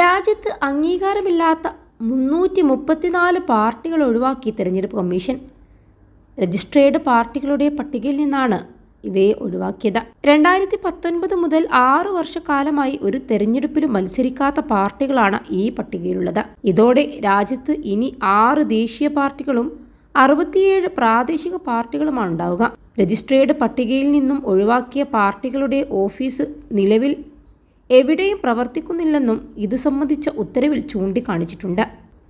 രാജ്യത്ത് അംഗീകാരമില്ലാത്ത മുന്നൂറ്റി മുപ്പത്തിനാല് പാർട്ടികൾ ഒഴിവാക്കി തിരഞ്ഞെടുപ്പ് കമ്മീഷൻ. രജിസ്ട്രേഡ് പാർട്ടികളുടെ പട്ടികയിൽ നിന്നാണ് ഇവയെ ഒഴിവാക്കിയത്. രണ്ടായിരത്തി പത്തൊൻപത് മുതൽ ആറു വർഷക്കാലമായി ഒരു തെരഞ്ഞെടുപ്പിലും മത്സരിക്കാത്ത പാർട്ടികളാണ് ഈ പട്ടികയിലുള്ളത്. ഇതോടെ രാജ്യത്ത് ഇനി ആറ് ദേശീയ പാർട്ടികളും അറുപത്തിയേഴ് പ്രാദേശിക പാർട്ടികളുമാണ് ഉണ്ടാവുക രജിസ്ട്രേഡ് പട്ടികയിൽ നിന്നും ഒഴിവാക്കിയ പാർട്ടികളുടെ ഓഫീസ് നിലവിൽ എവിടെയും പ്രവർത്തിക്കുന്നില്ലെന്നും ഇത് സംബന്ധിച്ച ഉത്തരവിൽ ചൂണ്ടിക്കാണിച്ചിട്ടുണ്ട്.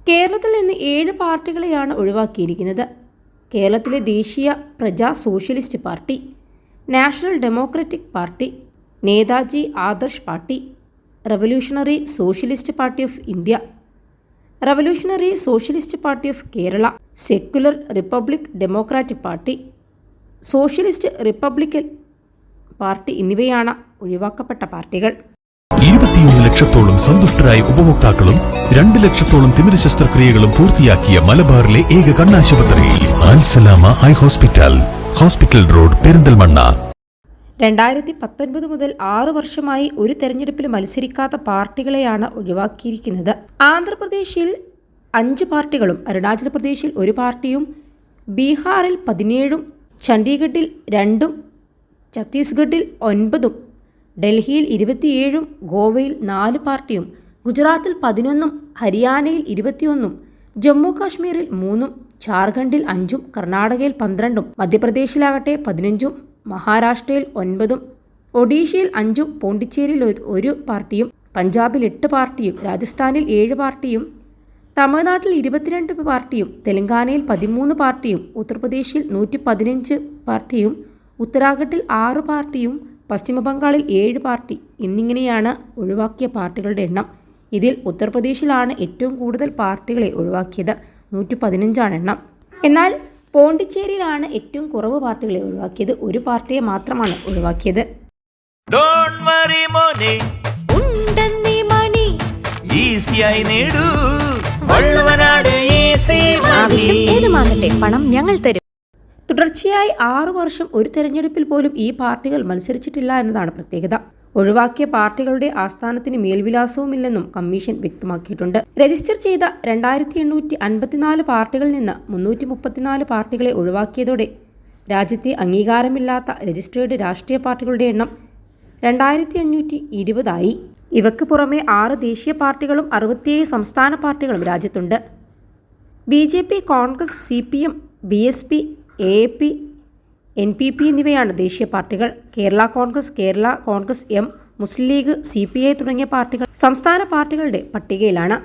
കേരളത്തിൽ നിന്ന് ഏഴ് പാർട്ടികളെയാണ് ഒഴിവാക്കിയിരിക്കുന്നത്. കേരളത്തിലെ ദേശീയ Praja socialist party national democratic party Netaji Adarsh party revolutionary socialist party of India revolutionary socialist party of Kerala secular republic democratic party socialist republican party എന്നിവയാണ് ഒഴിവാക്കപ്പെട്ട പാർട്ടികൾ. ലക്ഷത്തോളം സന്തുഷ്ടരായ ഉപഭോക്താക്കളും രണ്ട് ലക്ഷത്തോളം തിമിര ശസ്ത്രക്രിയകളും പൂർത്തിയാക്കിയ മലബാറിലെ ഏക കണ്ണാശുപത്രി. Al Salama eye hospital. Hospital road Perinthalmanna. രണ്ടായിരത്തി പത്തൊൻപത് മുതൽ ആറു വർഷമായി ഒരു തെരഞ്ഞെടുപ്പിൽ മത്സരിക്കാത്ത പാർട്ടികളെയാണ് ഒഴിവാക്കിയിരിക്കുന്നത്. ആന്ധ്രാപ്രദേശിൽ അഞ്ച് പാർട്ടികളും അരുണാചൽ പ്രദേശിൽ ഒരു പാർട്ടിയും ബീഹാറിൽ പതിനേഴും ചണ്ഡീഗഡിൽ രണ്ടും ഛത്തീസ്ഗഡിൽ ഒൻപതും ഡൽഹിയിൽ ഇരുപത്തിയേഴും ഗോവയിൽ നാല് പാർട്ടിയും ഗുജറാത്തിൽ പതിനൊന്നും ഹരിയാനയിൽ ഇരുപത്തിയൊന്നും ജമ്മു കാശ്മീരിൽ മൂന്നും ജാർഖണ്ഡിൽ അഞ്ചും കർണാടകയിൽ പന്ത്രണ്ടും മധ്യപ്രദേശിലാകട്ടെ പതിനഞ്ചും മഹാരാഷ്ട്രയിൽ ഒൻപതും ഒഡീഷയിൽ അഞ്ചും പോണ്ടിച്ചേരിയിൽ ഒരു പാർട്ടിയും പഞ്ചാബിൽ എട്ട് പാർട്ടിയും രാജസ്ഥാനിൽ ഏഴ് പാർട്ടിയും തമിഴ്നാട്ടിൽ ഇരുപത്തിരണ്ട് പാർട്ടിയും തെലങ്കാനയിൽ പതിമൂന്ന് പാർട്ടിയും ഉത്തർപ്രദേശിൽ നൂറ്റി പതിനഞ്ച് പാർട്ടിയും ഉത്തരാഖണ്ഡിൽ ആറ് പാർട്ടിയും പശ്ചിമബംഗാളിൽ ഏഴ് പാർട്ടി എന്നിങ്ങനെയാണ് ഒഴിവാക്കിയ പാർട്ടികളുടെ എണ്ണം. ഇതിൽ ഉത്തർപ്രദേശിലാണ് ഏറ്റവും കൂടുതൽ പാർട്ടികളെ ഒഴിവാക്കിയത്. നൂറ്റി പതിനഞ്ചാണ് എണ്ണം. എന്നാൽ പോണ്ടിച്ചേരിയിലാണ് ഏറ്റവും കുറവ് പാർട്ടികളെ ഒഴിവാക്കിയത്. ഒരു പാർട്ടിയെ മാത്രമാണ് ഒഴിവാക്കിയത്. ഡോണ്ട് വറി മോനെ. ഉണ്ടെന്നീ മണി. ഈസിയായി നേടൂ. വള്ളുവനാട് ഈസി ആവശ്യം ഏതുമാകട്ടെ പണം ഞങ്ങൾ തരും. തുടർച്ചയായി ആറു വർഷം ഒരു തെരഞ്ഞെടുപ്പിൽ പോലും ഈ പാർട്ടികൾ മത്സരിച്ചിട്ടില്ല എന്നതാണ് പ്രത്യേകത. ഒഴിവാക്കിയ പാർട്ടികളുടെ ആസ്ഥാനത്തിന് മേൽവിലാസവുമില്ലെന്നും കമ്മീഷൻ വ്യക്തമാക്കിയിട്ടുണ്ട്. രജിസ്റ്റർ ചെയ്ത രണ്ടായിരത്തി എണ്ണൂറ്റി അൻപത്തിനാല് പാർട്ടികളിൽ നിന്ന് മുന്നൂറ്റി മുപ്പത്തിനാല് പാർട്ടികളെ ഒഴിവാക്കിയതോടെ രാജ്യത്തെ അംഗീകാരമില്ലാത്ത രജിസ്റ്റേർഡ് രാഷ്ട്രീയ പാർട്ടികളുടെ എണ്ണം രണ്ടായിരത്തി അഞ്ഞൂറ്റി ഇരുപതായി ഇവക്ക് പുറമെ ആറ് ദേശീയ പാർട്ടികളും അറുപത്തിയേഴ് സംസ്ഥാന പാർട്ടികളും രാജ്യത്തുണ്ട്. B J P Congress C P M B S P A P N P P എന്നിവയാണ് ദേശീയ പാർട്ടികൾ. Kerala Congress Kerala Congress M Muslim league C P I തുടങ്ങിയ പാർട്ടികൾ സംസ്ഥാന പാർട്ടികളുടെ പട്ടികയിലാണ്.